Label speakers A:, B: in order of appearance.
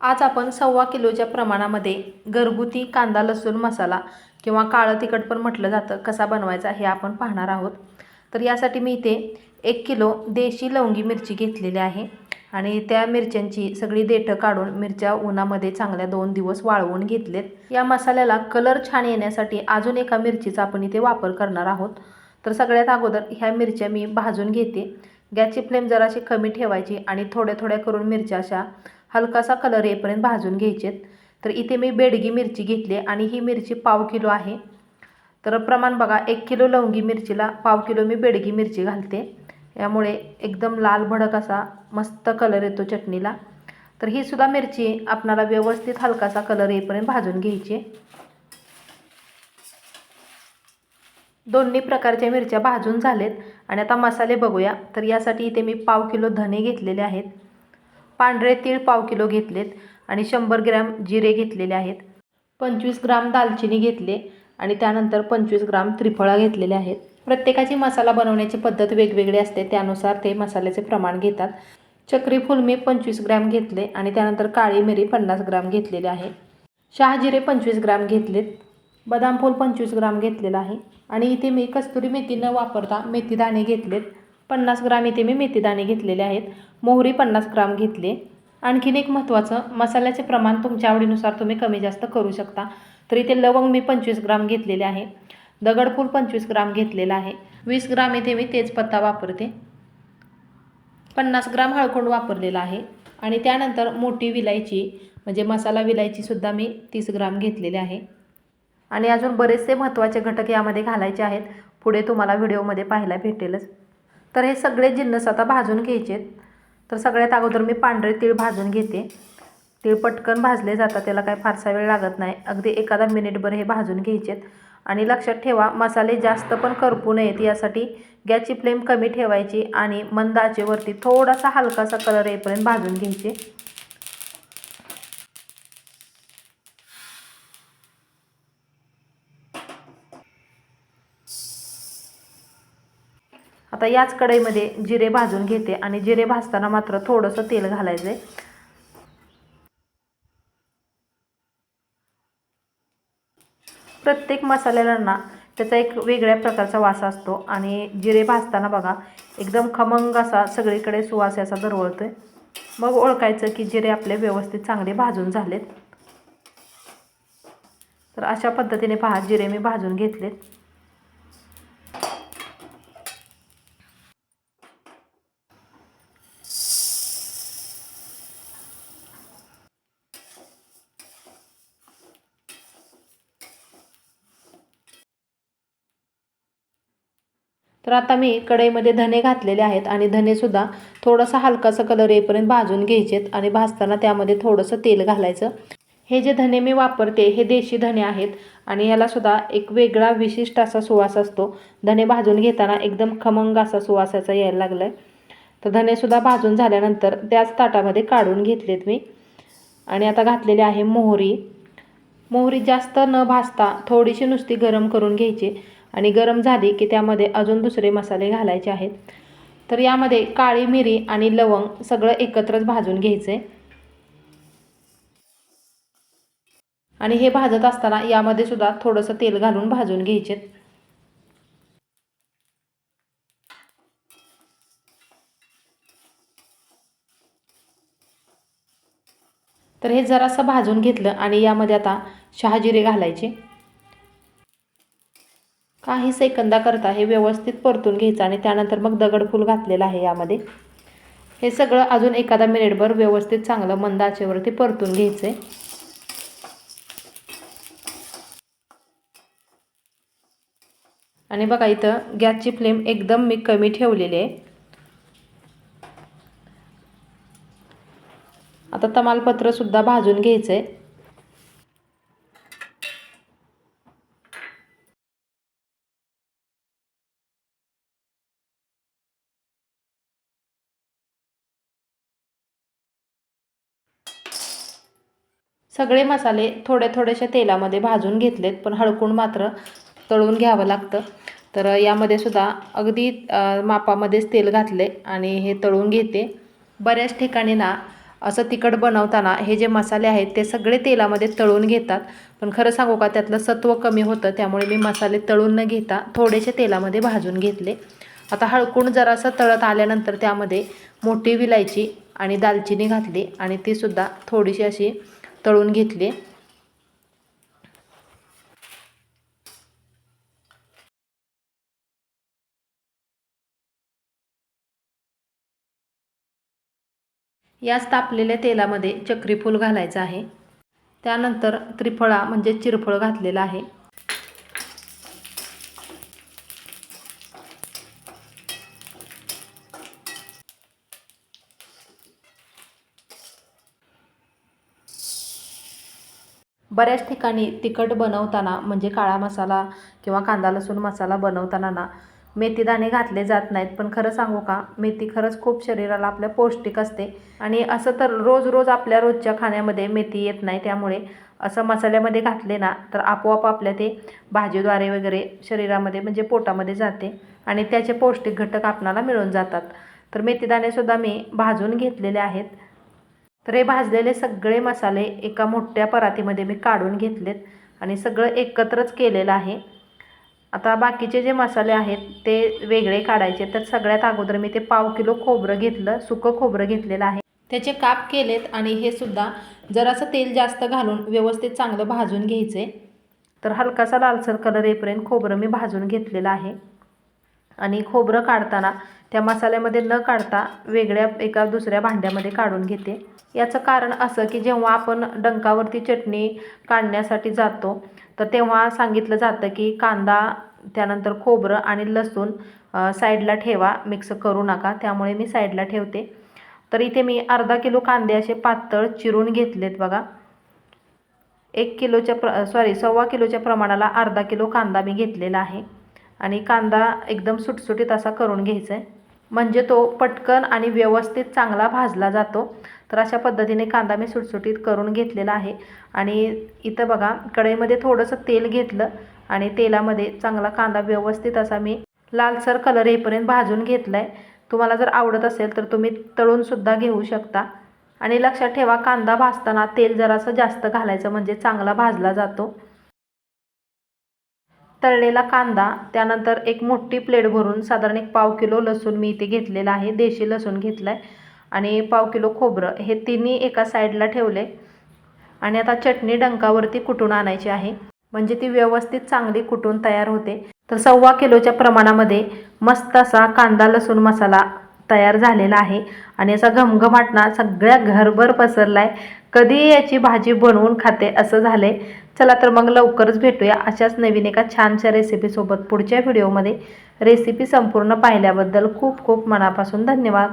A: आज आपण सव्वा किलोच्या प्रमाणामध्ये घरगुती कांदा लसूण मसाला किंवा काळं तिखट पण म्हटलं जातं कसा बनवायचा हे आपण पाहणार आहोत. तर यासाठी मी इथे एक किलो देशी लवंगी मिरची घेतलेली आहे आणि त्या मिरच्यांची सगळी देठं काढून मिरच्या उन्हामध्ये चांगल्या दोन दिवस वाळवून घेतलेत. या मसाल्याला कलर छान येण्यासाठी अजून एका मिरचीचा आपण इथे वापर करणार आहोत. तर सगळ्यात अगोदर ह्या मिरच्या मी भाजून घेते. गॅसची फ्लेम जराशी कमी ठेवायची आणि थोड्या थोड्या करून मिरच्या अशा हलकासा कलर येईपर्यंत भाजून घ्यायचेत. तर इथे मी बेडगी मिरची घेतली आणि ही मिरची पाव किलो आहे. तर प्रमाण बघा एक किलो लवंगी मिरचीला पाव किलो मी बेडगी मिरची घालते. यामुळे एकदम लाल भडक असा मस्त कलर येतो चटणीला. तर ही सुद्धा मिरची आपणाला व्यवस्थित हलकासा कलर येईपर्यंत भाजून घ्यायची. दोन्ही प्रकारच्या मिरच्या भाजून झालेत. आणि आता मसाले बघूया. तर यासाठी इथे मी पाव किलो धने घेतलेले आहेत. पांढरे तीळ पाव किलो घेतलेत आणि शंभर ग्रॅम जिरे घेतलेले आहेत. पंचवीस ग्राम दालचिनी घेतले आणि त्यानंतर पंचवीस ग्राम त्रिफळा घेतलेले आहेत. प्रत्येकाची मसाला बनवण्याची पद्धत वेगवेगळी असते त्यानुसार ते मसाल्याचे प्रमाण घेतात. चक्री फुलमी पंचवीस ग्रॅम घेतले आणि त्यानंतर काळी मिरी पन्नास ग्राम घेतलेले आहे. शहाजिरे पंचवीस ग्राम घेतलेत. बदाम फूल पंचवीस ग्राम घेतलेला आहे. आणि इथे मी कस्तुरी मेथी न वापरता मेथीदाणे घेतलेत. पन्नास ग्राम इथे मी मेथीदाणे घेतलेले आहेत. मोहरी पन्नास ग्राम घेतले. आणखीन एक महत्त्वाचं मसाल्याचे प्रमाण तुमच्या आवडीनुसार तुम्ही कमी जास्त करू शकता. तर इथे लवंग मी पंचवीस ग्राम घेतलेले आहे. दगडफूल पंचवीस ग्राम घेतलेला आहे. वीस ग्राम इथे मी तेजपत्ता वापरते. पन्नास ग्राम हळकुंड वापरलेला आहे. आणि त्यानंतर मोठी विलायची म्हणजे मसाला विलायचीसुद्धा मी तीस ग्राम घेतलेले आहे. आणि अजून बरेचसे महत्त्वाचे घटक यामध्ये घालायचे आहेत. पुढे तुम्हाला व्हिडिओमध्ये पाहायला भेटेलच. तर हे सगळे जिन्नस आता भाजून घ्यायचे तर सगळ्यात अगोदर मी पांढरे तीळ भाजून घेते. तीळ पटकन भाजले जातात त्याला काही फारसा वेळ लागत नाही. अगदी एखादा मिनिटभर हे भाजून घ्यायचेत. आणि लक्षात ठेवा मसाले जास्त पण करपू नयेत यासाठी गॅसची फ्लेम कमी ठेवायची आणि मंद आचेवरती थोडासा हलकासा कलर येईपर्यंत भाजून घ्यायचे. आता याच कढईमध्ये जिरे भाजून घेते आणि जिरे भाजताना मात्र थोडंसं तेल घालायचं आहे प्रत्येक मसाल्याला ना त्याचा एक वेगळ्या प्रकारचा वास असतो आणि जिरे भाजताना बघा एकदम खमंग असा सगळीकडे सुवास याचा दरवळतो आहे मग ओळखायचं की जिरे आपले व्यवस्थित चांगले भाजून झालेत. तर अशा पद्धतीने पहा जिरे मी भाजून घेतलेत. तर आता मी कढईमध्ये धने घातलेले आहेत आणि धनेसुद्धा थोडासा हलकासा कलर येईपर्यंत भाजून घ्यायचेत आणि भाजताना त्यामध्ये थोडंसं तेल घालायचं. हे जे धने मी वापरते हे देशी धने आहेत आणि यालासुद्धा एक वेगळा विशिष्ट असा सुवास असतो. धने भाजून घेताना एकदम खमंग असा सुवास याचा यायला लागला आहे तर धनेसुद्धा भाजून झाल्यानंतर त्याच ताटामध्ये काढून घेतलेत मी. आणि आता घातलेली आहे मोहरी. मोहरी जास्त न भाजता थोडीशी नुसती गरम करून घ्यायची. आणि गरम झाली की त्यामध्ये अजून दुसरे मसाले घालायचे आहेत. तर यामध्ये काळी मिरी आणि लवंग सगळं एकत्रच भाजून घ्यायचं. आहे आणि हे भाजत असताना यामध्ये सुद्धा थोडंसं तेल घालून भाजून घ्यायचे. तर हे जरासं भाजून घेतलं आणि यामध्ये आता शहाजिरे घालायचे. काही सेकंदाकरता हे व्यवस्थित परतून घ्यायचं आणि त्यानंतर मग दगडफूल घातलेलं आहे यामध्ये. हे सगळं अजून एखादा मिनिटभर व्यवस्थित चांगलं मंद आचेवरती परतून घ्यायचं आहे आणि बघा इथं गॅसची फ्लेम एकदम मी कमी ठेवलेली आहे. आता तमालपत्रसुद्धा भाजून घ्यायचं आहे सगळे मसाले थोड्या थोड्याशा तेलामध्ये भाजून घेतलेत पण हळकून मात्र तळून घ्यावं लागतं. तर यामध्ये सुद्धा अगदी मापामध्येच तेल घातले आणि हे तळून घेते. बऱ्याच ठिकाणी ना असं तिखट बनवताना हे जे मसाले आहेत ते सगळे तेलामध्ये तळून घेतात. पण खरं सांगू का त्यातलं सत्व कमी होतं त्यामुळे मी मसाले तळून न घेता थोडेसे तेलामध्ये भाजून घेतले. आता हळकून जरासं तळत आल्यानंतर त्यामध्ये मोठी विलायची आणि दालचिनी घातली आणि तीसुद्धा थोडीशी अशी तळून घेतले. याच तापलेल्या तेलामध्ये चक्रीफूल घालायचं आहे. त्यानंतर त्रिफळा म्हणजे चिरफळ घातलेला आहे. बऱ्याच ठिकाणी तिखट बनवताना म्हणजे काळा मसाला किंवा कांदा लसूण मसाला बनवताना ना मेथीदाणे घातले जात नाहीत. पण खरं सांगू का मेथी खरंच खूप शरीराला आपल्या पौष्टिक असते. आणि असं तर रोज रोज आपल्या रोजच्या खाण्यामध्ये मेथी येत नाही. त्यामुळे असं मसाल्यामध्ये घातले ना तर आपोआप आपल्या ते भाजीद्वारे वगैरे शरीरामध्ये म्हणजे पोटामध्ये जाते. आणि त्याचे पौष्टिक घटक आपणाला मिळून जातात. तर मेथीदाणेसुद्धा मी भाजून घेतलेले आहेत. तर हे भाजलेले सगळे मसाले एका मोठ्या परातीमध्ये मी काढून घेतलेत आणि सगळं एकत्रच केलेलं आहे. आता बाकीचे जे मसाले आहेत ते वेगळे काढायचे तर सगळ्यात अगोदर मी ते पाव किलो खोबरं घेतलं सुकं खोबरं घेतलेलं आहे. त्याचे काप केलेत आणि हे सुद्धा जरासं तेल जास्त घालून व्यवस्थित चांगलं भाजून घ्यायचे. तर हलकासा लालसर कलर येईपर्यंत खोबरं मी भाजून घेतलेलं आहे. आणि खोबरं काढताना त्या मसाल्यामध्ये न काढता वेगळ्या एका दुसऱ्या भांड्यामध्ये काढून घेते. याचं कारण असं की जेव्हा आपण डंकावरती चटणी काढण्यासाठी जातो तर तेव्हा सांगितलं जातं की कांदा त्यानंतर खोबरं आणि लसूण साईडला ठेवा मिक्स करू नका. त्यामुळे मी साईडला ठेवते. तर इथे मी अर्धा किलो कांदे असे पातळ चिरून घेतलेत बघा. एक किलोच्या प्र सॉरी सव्वा किलोच्या प्रमाणाला अर्धा किलो कांदा मी घेतलेला आहे. आणि कांदा एकदम सुटसुटीत असा करून घ्यायचा आहे. म्हणजे तो पटकन आणि व्यवस्थित चांगला भाजला जातो. तर अशा पद्धतीने कांदा मी सुटसुटीत करून घेतलेला आहे. आणि इथं बघा कढईमध्ये थोडंसं तेल घेतलं आणि तेलामध्ये चांगला कांदा व्यवस्थित असा मी लालसर कलर येईपर्यंत भाजून घेतला आहे तुम्हाला जर आवडत असेल तर तुम्ही तळूनसुद्धा घेऊ शकता. आणि लक्षात ठेवा कांदा भाजताना तेल जरासं जास्त घालायचं म्हणजे चांगला भाजला जातो. तळलेला कांदा त्यानंतर एक मोठी प्लेट भरून साधारण एक पाव किलो लसूण मी इथे घेतलेला आहे देशी लसूण घेतला आहे आणि पाव किलो खोबरं हे तिन्ही एका साईडला ठेवले. आणि आता चटणी डंकावरती कुटून आणायची आहे? म्हणजे ती व्यवस्थित चांगली कुटून तयार होते? तर सव्वा किलोच्या प्रमाणामध्ये मस्त असा कांदा लसूण मसाला तयार झालेला आहे. आणि असा घमघमाटणा सगळ्या घरभर पसरला आहे कधी याची भाजी बनवून खाते असं झालं आहे चला तर मग लवकरच भेटूया अशाच नवीन एका छानशा रेसिपीसोबत पुढच्या व्हिडिओमध्ये रेसिपी संपूर्ण पाहिल्याबद्दल खूप खूप मनापासून धन्यवाद.